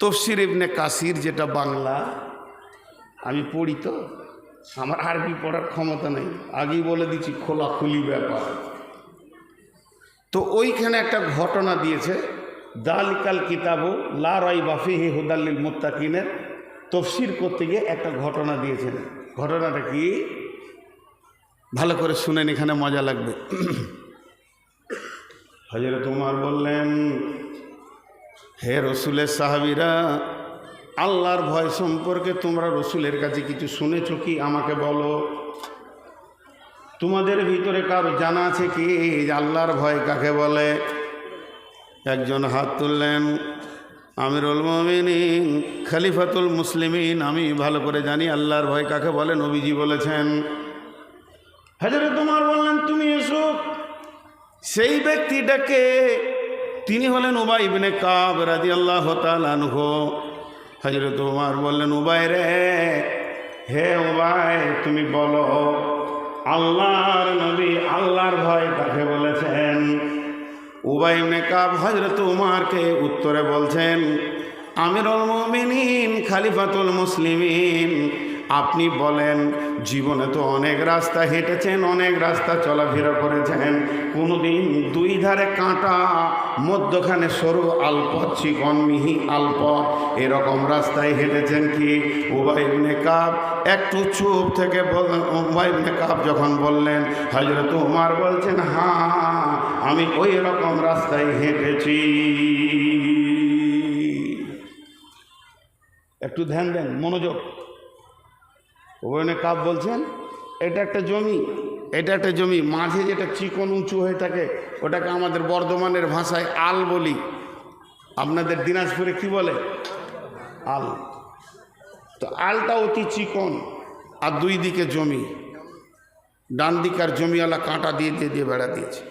তফসির ইবনে কাসির যেটা বাংলা, আমি পড়ি তো, আমার আরবি পড়ার ক্ষমতা নেই। আগেই বলে দিচ্ছি, খোলাখুলি ব্যাপার। তো ওইখানে একটা ঘটনা দিয়েছে, দালিকাল কিতাবু লা রাই বাফিহি হুদাল্লিল মুত্তাকিনের, তফসির করতে গিয়ে একটা ঘটনা দিয়েছেন। ঘটনাটা কি? ভালো করে শুনেন, এখানে মজা লাগবে। হজরত উমার বললেন হে রসুলের সাহাবিরা, আল্লাহর ভয় সম্পর্কে তোমরা রসুলের কাছে কিছু শুনেছ কি? আমাকে বলো। তোমাদের ভিতরে কারও জানা আছে কি? আল্লাহর ভয় কাকে বলে? একজন হাত তুললেন, আমিরুল মমিন খালিফাতুল মুসলিমিন, আমি ভালো করে জানি আল্লাহর ভয় কাকে বলে, নবীজি বলেছেন। হাজারে তোমার বললেন, তুমি এসো। সেই ব্যক্তিটাকে তিনি হলেন উবাই ইবনে কাব রাজি আল্লাহ তালানহ হজরত উমার বললেন, উবাই রে, হে উবাই, তুমি বলো, আল্লাহর নবী আল্লাহর ভয় কাকে বলেছেন? উবাই ইবনে কাব হজরত উমারকে উত্তরে বলছেন, আমিরুল মুমিনিন, খালিফাতুল মুসলিমিন আপনি বলেন, জীবনে তো অনেক রাস্তা হেঁটেছেন, অনেক রাস্তা চলাফেরা করেছেন। কোনোদিন দুই ধারে কাঁটা, মধ্যখানে সরু আল্প চিকন মিহি আল্প এরকম রাস্তায় হেঁটেছেন কি? উবাইবনে কাপ একটু চুপ থেকে উবাইবনে কাপ যখন বললেন হজরত উমার বলছেন হ্যাঁ আমি ওই রকম রাস্তায় হেঁটেছি। একটু ধ্যান দেন, মনোযোগ। ওখানে কাপ বলছেন, এটা একটা জমি, এটা একটা জমি, মাঝে যেটা চিকন উঁচু হয়ে থাকে, ওটাকে আমাদের বর্ধমানের ভাষায় আল বলি। আপনাদের দিনাজপুরে কি বলে? আল। তো আলটা অতি চিকন, আর দুই দিকে জমি। ডান দিকার জমিওয়ালা কাঁটা দিয়ে দিয়ে দিয়ে বেড়া দিয়েছে।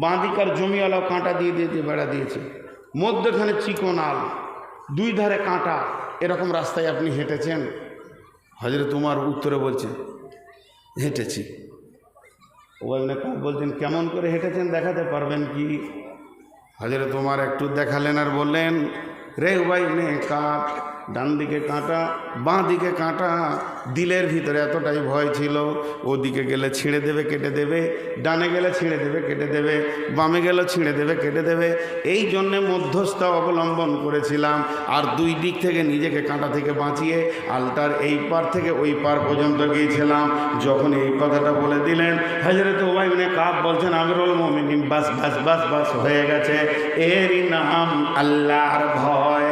বাঁ দিকার জমিওয়ালাও কাঁটা দিয়ে দিয়ে দিয়ে বেড়া দিয়েছে। মধ্যখানে চিকন আল, দুই ধারে কাঁটা, এরকম রাস্তায় আপনি হেঁটেছেন? হজরত তোমার উত্তরে বলছে, হেঁটেছি। ওখানে বলছেন, কেমন করে হেঁটেছেন দেখাতে পারবেন কি? হজরত তোমার একটু দেখালেন আর বললেন, রে ভাই, নে কাপ ডান দিকে কাঁটা, বাঁ দিকে কাঁটা। দিলের ভিতরে এতটাই ভয় ছিল ওদিকে গেলে ছিঁড়ে দেবে, কেটে দেবে। ডানে গেলে ছিঁড়ে দেবে, কেটে দেবে। বামে গেলে ছিঁড়ে দেবে, কেটে দেবে। এই জন্যে মধ্যস্থ অবলম্বন করেছিলাম, আর দুই দিক থেকে নিজেকে কাঁটা থেকে বাঁচিয়ে আলটার এই পার থেকে ওই পার পর্যন্ত গিয়েছিলাম। যখন এই কথাটা বলে দিলেন হাজরত ওবাইবিনে কাপ বলছেন, আমিরুল মমিন বাস বাস বাস বাস হয়ে গেছে। এরই নাম আল্লাহর ভয়।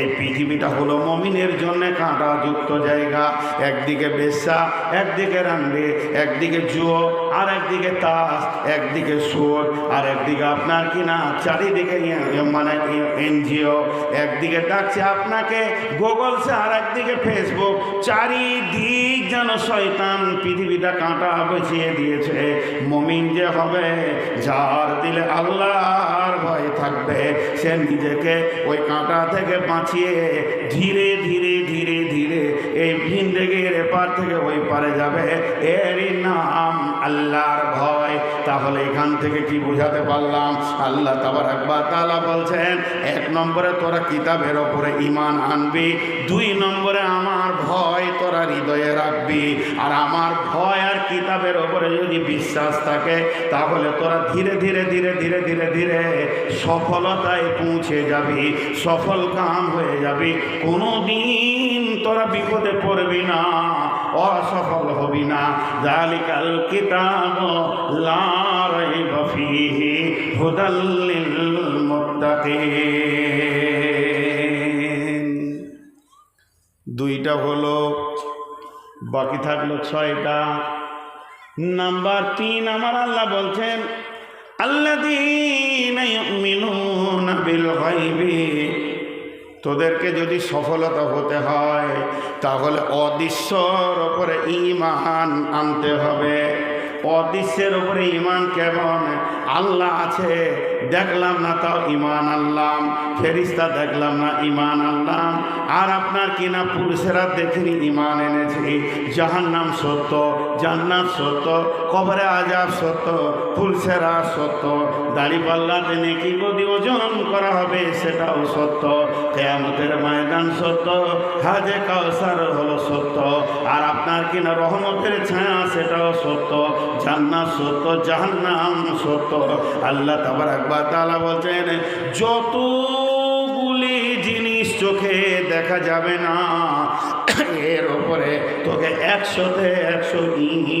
এই পৃথিবীটা হলো মমিনের জন্য কাঁটা যুক্ত জায়গা। একদিকে বেশ্যা একদিকে রান্ডে একদিকে জুয়ো। আর একদিকে তাস একদিকে সুর আর একদিকে আপনার কিনা চারিদিকে ইয়ে- মানে এনজিও। একদিকে ডাকছে আপনাকে, গুগলসে আর একদিকে ফেসবুক। চারিদিক যেন শয়তান পৃথিবীটা কাঁটা বসিয়ে দিয়েছে। মমিন যে হবে, যার দিলে আল্লাহর ভয় থাকবে, সে নিজেকে ওই কাঁটা থেকে বাঁচিয়ে ধীরে ধীরে এপার থেকে ওই পারে যাবে। এরই নাম আল্লাহর ভয়। তাহলে এখান থেকে কি বোঝাতে পারলাম? আল্লাহ তাবার একবার তালা বলছেন, এক নম্বরে তোরা কিতাবের ওপরে ইমান আনবি, দুই নম্বরে আমার ভয় তোরা হৃদয়ে রাখবি। আর আমার ভয় আর কিতাবের ওপরে যদি বিশ্বাস থাকে, তাহলে তোরা ধীরে ধীরে ধীরে ধীরে ধীরে ধীরে সফলতায় পৌঁছে যাবি, সফল কাম হয়ে যাবি। কোনো দিন তোরা বিপদে পড়বি না। অসফল হবি না জালিকাল কিতাব লা রাইবা ফীহি হুদাল লিল মুত্তাকিন দুইটা হলো, বাকি থাকল ছয়টা। নাম্বার তিন, আমার আল্লাহ বলছেন, আল্লাযীনা ইউমিনুনা বিল গায়বি। তোদেরকে যদি সফলতা হতে হয়, তাহলে অদৃশ্যর ওপরে ইমান আনতে হবে। অদৃশ্যের ওপরে ইমান কেমন? আল্লাহ আছে দেখলাম না তাও ইমান আনলাম। ফেরিস্তা দেখলাম না ইমান আনলাম। আর আপনার কিনা পুরুষেরা দেখিনি ইমান এনেছি। জাহান্নাম সত্য, জান্নাত সত্য, কবরে আজাব সত্য পুরুষেরা সত্য। দাড়ি পাল্লাতে নেকি গদি ওজন করা হবে সেটাও সত্য। কেয়ামতের ময়দান সত্য, হাজে কাউসার হলো সত্য। আর আপনার কিনা রহমতের ছায়া সেটাও সত্য। জান্নাত সত্য, জাহান্নাম সত্য। আল্লাহ তাবার তালা বলছেন, যতগুলি জিনিস চোখে দেখা যাবে না, এর ওপরে তোকে একশোতে একশো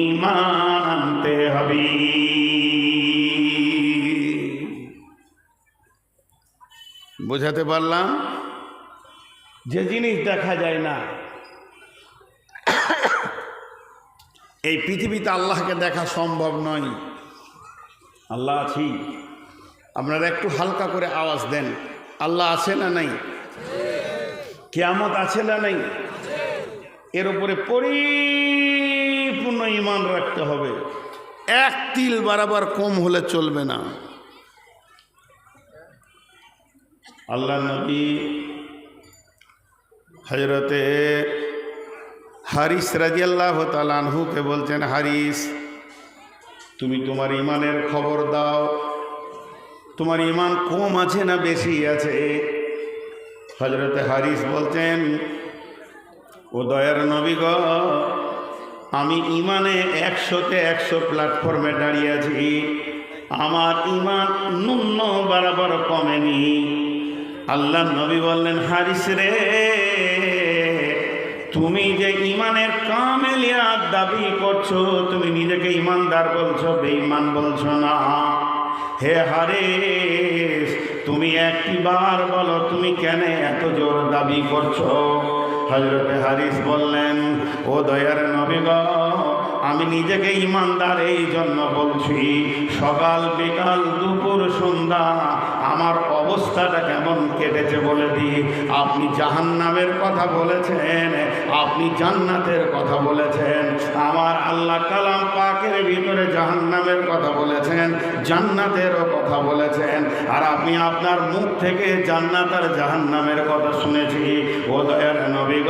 ইমান আনতে হবে। বোঝাতে পারলাম? যে জিনিস দেখা যায় না, এই পৃথিবীতে আল্লাহকে দেখা সম্ভব নয়। আল্লাহ আছি। আপনারা একটু হালকা করে আওয়াজ দেন। আল্লাহ আছে না নাই? কেয়ামত আছে না নাই? এর উপরে পরিপূর্ণ ইমান রাখতে হবে। এক তিল বারাবার কম হলে চলবে না। আল্লাহ নবী হজরতে হারিস রাজিয়াল্লাহ তালানহুকে বলছেন, হারিস, তুমি তোমার ইমানের খবর দাও। তোমার ইমান কম আছে না বেশি আছে? হজরতে হারিস বলছেন ও দয়ার নবী গ, আমি ইমানে একশোতে একশো প্ল্যাটফর্মে দাঁড়িয়ে আছি। আমার ইমান ন্যূন বরাবর কমেনি। আল্লাহ নবী বললেন, হারিস রে, তুমি যে ইমানের কামেলিয়াত দাবি করছ, তুমি নিজেকে ইমানদার বলছো, বেঈমান বলছো না। হে হারে তুমি একটি বার বলো, তুমি কেন এত জোর দাবি করছ? হজরতে হারিস বললেন, ও দয়ার নবীগ আমি নিজেকে ইমানদার, এই জন্য বলছি, সকাল বিকাল দুপুর সন্ধ্যা আমার অবস্থাটা কেমন কেটেছে বলে দিই। আপনি জাহান্নামের কথা বলেছেন, আপনি জান্নাতের কথা বলেছেন, আমার আল্লাহ কালাম পাকের ভিতরে জাহান্নামের কথা বলেছেন, জান্নাতেরও কথা বলেছেন। আর আপনি আপনার মুখ থেকে জান্নাত আর জাহান্নামের কথা শুনেছি। ও নবীগ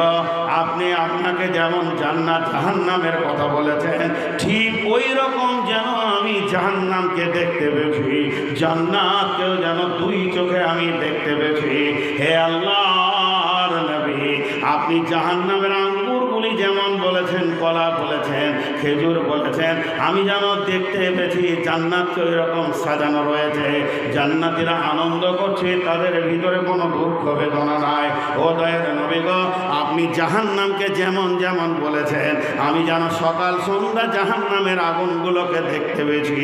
আপনি আপনাকে যেমন জান্নাত, জাহান্নামের কথা বলেছেন, ঠিক ওই রকম যেন আমি জাহান্নামকে দেখতে পেয়েছি। জান্নাতকেও যেন দুই চোখে আমি দেখতে পেয়েছি। হে আল্লাহর নবী, আপনি জাহান্নামের আঙ্গুরগুলি যেমন বলেছেন, কলা বলেছেন, খেজুর বলেছেন, আমি যেন দেখতে পেয়েছি, জান্নাতকে ওই রকম সাজানো রয়েছে। জান্নাতিরা আনন্দ করছে, তাদের ভিতরে কোনো দুঃখ বেদনা নাই। ও দয়ের নবীগ আপনি জাহান্নামকে যেমন যেমন বলেছেন, আমি যেন সকাল সন্ধ্যা জাহান্নামের আগুনগুলোকে দেখতে পেয়েছি।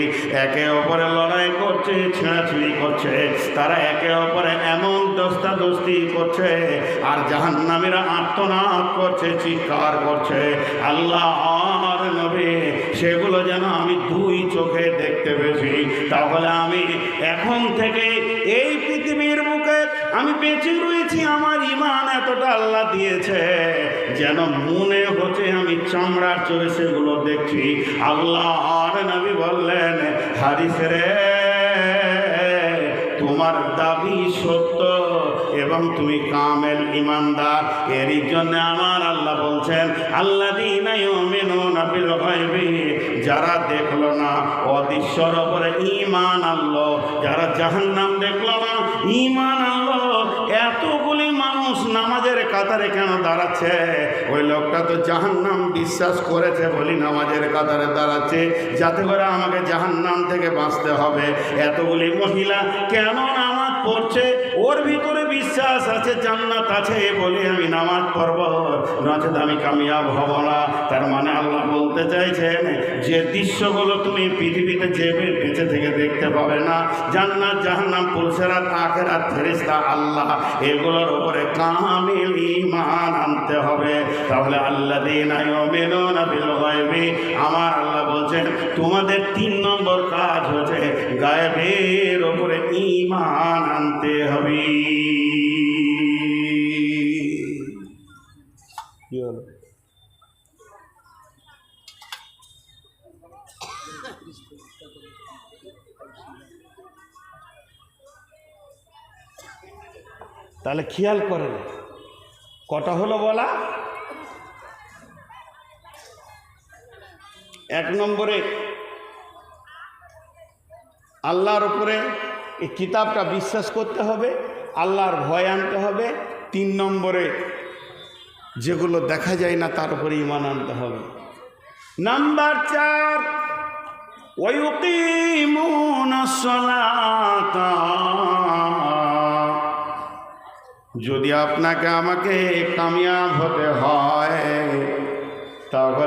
একে অপরে লড়াই করছে, ছেঁড়াছিড়ি করছে। তারা একে অপরে এমন দস্তা দস্তি করছে, আর জাহান্নামীরা আত্মনাদ করছে, চিৎকার করছে। আল্লাহ আর নবী, সেগুলো যেন আমি দুই চোখে দেখতে পেয়েছি। তাহলে আমি এখন থেকে এই পৃথিবীর বুকে আমি বেঁচে রয়েছি, আমার ইমান এতটা আল্লাহ দিয়েছে, যেন মনে হচ্ছে আমি চামড়ার চোখে সেগুলো দেখছি। আল্লাহ নবী বললেন হারিস রে, তোমার দাবি সত্য এবং তুমি কামেল ইমানদার এরই জন্য আমার আল্লাহ বলছেন আল্লাহ যারা দেখল না, অদৃশ্যর ওপরে ইমান আনলো, যারা জাহান্নাম দেখল না ইমান আনলো এতগুলি মানুষ নামাজের কাতারে কেন দাঁড়াচ্ছে? ওই লোকটা তো জাহান্নাম বিশ্বাস করেছে বলি নামাজের কাতারে দাঁড়াচ্ছে, যাতে করে আমাকে জাহান্নাম থেকে বাঁচতে হবে। এতগুলি মহিলা কেন নামাজ পড়ছে ওর ভিতরে বিশ্বাস আছে, জান্নাত আছে বলে আমি নামাজ পড়ব। নচেত আমি কামিয়াব হব না। তার মানে আল্লাহ বলতে চাইছেন, যে দৃশ্যগুলো তুমি পৃথিবীতে যে বেঁচে থেকে দেখতে পাবে না। জান্নাত, জাহান্নাম, পুরুষেরাত, আখেরাত ফেরিস্তা আল্লাহ, এগুলোর উপরে কামিল ইমান আনতে হবে। তাহলে আল্লাহ দিন আমার বলছেন তোমাদের তিন নম্বর কাজ হচ্ছে গায়েবের ওপরে ইমান আনতে হবে। তাহলে খেয়াল করেন কটা হলো বলা? এক নম্বরে আল্লাহর উপরে এই কিতাবটা বিশ্বাস করতে হবে, আল্লাহর ভয় আনতে হবে। তিন নম্বরে যেগুলো দেখা যায় না, তার উপরে ইমান আনতে হবে। নাম্বার চার যদি আপনাকে আমাকে কামিয়াব হতে হয়, তাহলে